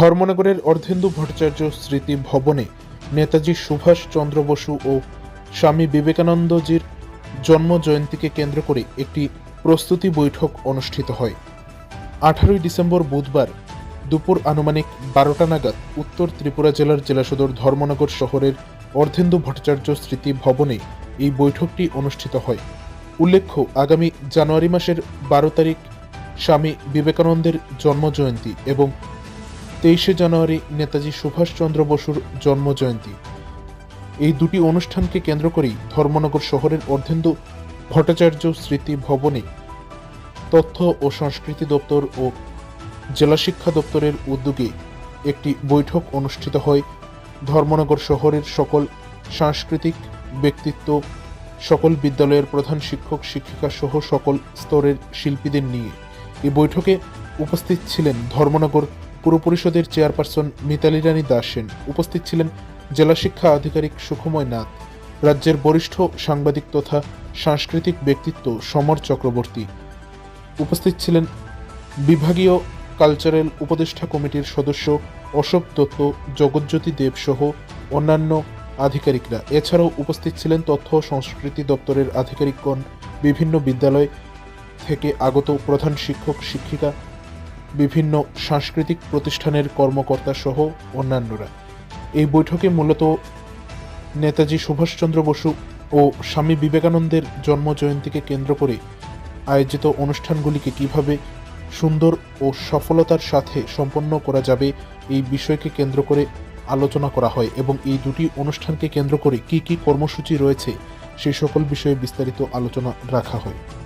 ধর্মনগরের অর্ধেন্দু ভট্টাচার্য স্মৃতি ভবনে নেতাজি সুভাষ চন্দ্র বসু ও স্বামী বিবেকানন্দজির জন্ম জয়ন্তীকে কেন্দ্র করে একটি প্রস্তুতি বৈঠক অনুষ্ঠিত হয়। আঠারোই ডিসেম্বর বুধবার দুপুর আনুমানিক বারোটা নাগাদ উত্তর ত্রিপুরা জেলার জেলা সদর ধর্মনগর শহরের অর্ধেন্দু ভট্টাচার্য স্মৃতি ভবনে এই বৈঠকটি অনুষ্ঠিত হয়। উল্লেখ্য, আগামী জানুয়ারি মাসের বারো তারিখ স্বামী বিবেকানন্দের জন্মজয়ন্তী এবং তেইশে জানুয়ারি নেতাজি সুভাষচন্দ্র বসুর জন্মজয়ন্তী। এই দুটি অনুষ্ঠানকে কেন্দ্র করেই ধর্মনগর শহরের অর্ধেন্দু ভট্টাচার্য স্মৃতি ভবনে তথ্য ও সংস্কৃতি দপ্তর ও জেলা শিক্ষা দপ্তরের উদ্যোগে একটি বৈঠক অনুষ্ঠিত হয় ধর্মনগর শহরের সকল সাংস্কৃতিক ব্যক্তিত্ব, সকল বিদ্যালয়ের প্রধান শিক্ষক, শিক্ষিকা সহ সকল স্তরের শিল্পীদের নিয়ে। এই বৈঠকে উপস্থিত ছিলেন ধর্মনগর পুর পরিষদের চেয়ারপারসন মিতালি রানী দাস উপস্থিত ছিলেন জেলা শিক্ষা আধিকারিক সুখময় নাথ, রাজ্যের বরিষ্ঠ সাংবাদিক তথা সাংস্কৃতিক ব্যক্তিত্ব সমর চক্রবর্তী। উপস্থিত ছিলেন বিভাগীয় কালচারাল উপদেষ্টা কমিটির সদস্য অশোক দত্ত জগজ্যোতি দেব সহ অন্যান্য আধিকারিকরা। এছাড়াও উপস্থিত ছিলেন তথ্য সংস্কৃতি দপ্তরের আধিকারিকগণ, বিভিন্ন বিদ্যালয় থেকে আগত প্রধান শিক্ষক, শিক্ষিকা বিভিন্ন সাংস্কৃতিক প্রতিষ্ঠানের কর্মকর্তা সহ অন্যান্যরা। এই বৈঠকে মূলত নেতাজি সুভাষচন্দ্র বসু ও স্বামী বিবেকানন্দের জন্ম জয়ন্তীকে কেন্দ্র করে আয়োজিত অনুষ্ঠানগুলিকে কীভাবে সুন্দর ও সফলতার সাথে সম্পন্ন করা যাবে এই বিষয়কে কেন্দ্র করে আলোচনা করা হয় এবং এই দুটি অনুষ্ঠানকে কেন্দ্র করে কি কি কর্মসূচি রয়েছে সেই সকল বিষয়ে বিস্তারিত আলোচনা রাখা হয়।